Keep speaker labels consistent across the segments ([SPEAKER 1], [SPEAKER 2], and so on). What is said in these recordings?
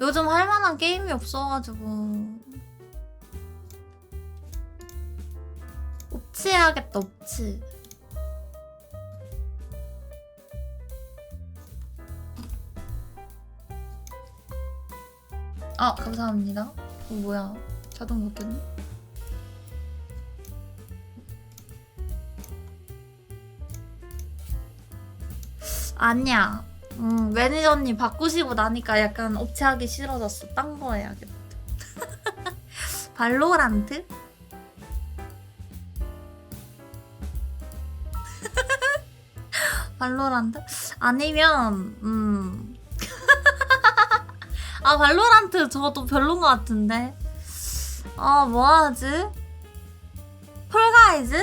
[SPEAKER 1] 요즘 할 만한 게임이 없어가지고. 옵치 해야겠다, 옵치. 아, 감사합니다. 어, 뭐야. 자동 바뀌었네? 아니야. 음, 매니저님 바꾸시고 나니까 약간 업체 하기 싫어졌어. 딴 거 해야겠다. 발로란트? 발로란트? 아니면 음. 아 발로란트 저도 별론 것 같은데. 아 뭐 하지? 폴가이즈?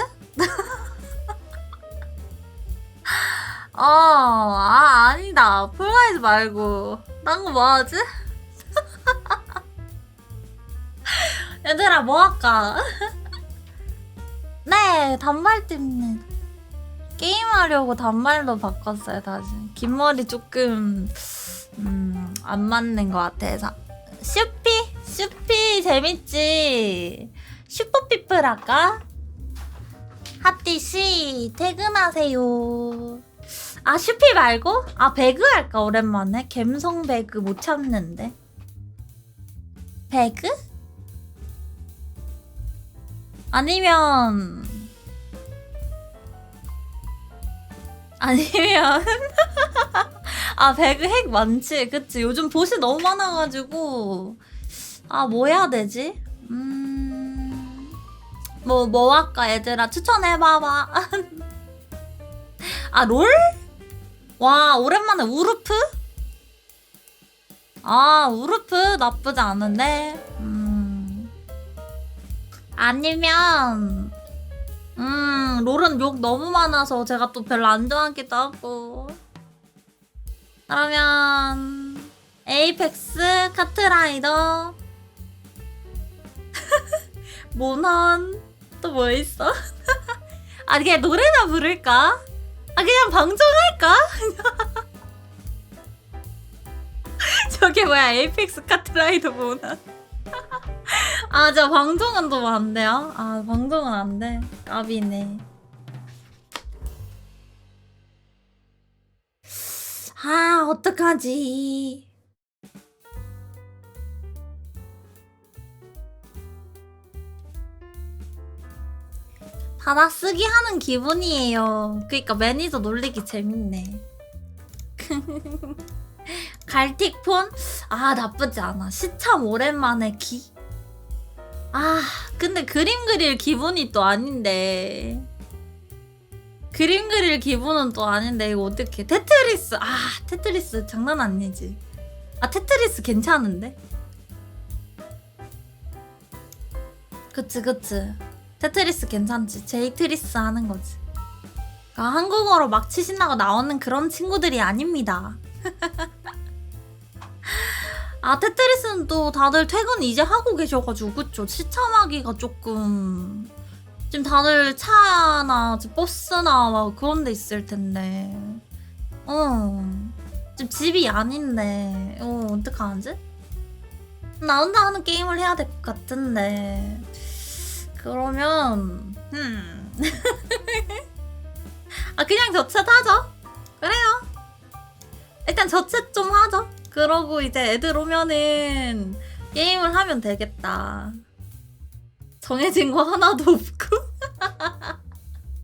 [SPEAKER 1] 어, 아, 아니다. 폴가이즈 말고. 딴 거 뭐 하지? 얘들아, 뭐 할까? 네, 단발팀님. 게임하려고 단발로 바꿨어요, 다시. 긴 머리 조금, 음, 안 맞는 것 같아서. 슈피? 슈피 재밌지? 슈퍼피플 할까? 하띠씨, 퇴근하세요. 아 슈피 말고? 아 배그 할까 오랜만에? 갬성 배그 못 참는데 배그? 아니면 아니면 아 배그 핵 많지 그치 요즘 보시 너무 많아가지고 아 뭐 해야 되지? 음뭐 뭐 할까 얘들아 추천해봐봐 아 롤? 와 오랜만에 우르프? 아 우르프 나쁘지 않은데 음 아니면 음 롤은 욕 너무 많아서 제가 또 별로 안 좋아하기도 하고 그러면 에이펙스 카트라이더 모넌 또 뭐 있어? 아 그냥 노래나 부를까? 아 그냥 방송할까? 저게 뭐야 에이펙스 카트라이더 보나 아 저 방송은 또 안 돼요? 아 방송은 안 돼 까비네 아 어떡하지 받아쓰기 하는 기분이에요. 그러니까 매니저 놀리기 재밌네. 갈틱폰? 아 나쁘지 않아. 시참 오랜만에 기. 아 근데 그림 그릴 기분이 또 아닌데. 그림 그릴 기분은 또 아닌데 이거 어떻게? 테트리스 아 테트리스 장난 아니지. 아 테트리스 괜찮은데? 그치 그치. 테트리스 괜찮지. 제이트리스 하는 거지. 그러니까 한국어로 막 치신다고 나오는 그런 친구들이 아닙니다. 아 테트리스는 또 다들 퇴근 이제 하고 계셔가지고 그쵸? 시참하기가 조금 지금 다들 차나 버스나 막 그런 데 있을 텐데 어 지금 집이 아닌데 어 어떡하지? 나 혼자 하는 게임을 해야 될 것 같은데 그러면 음. 아 그냥 저챗 하죠. 그래요. 일단 저챗 좀 하죠. 그러고 이제 애들 오면은 게임을 하면 되겠다. 정해진 거 하나도 없고.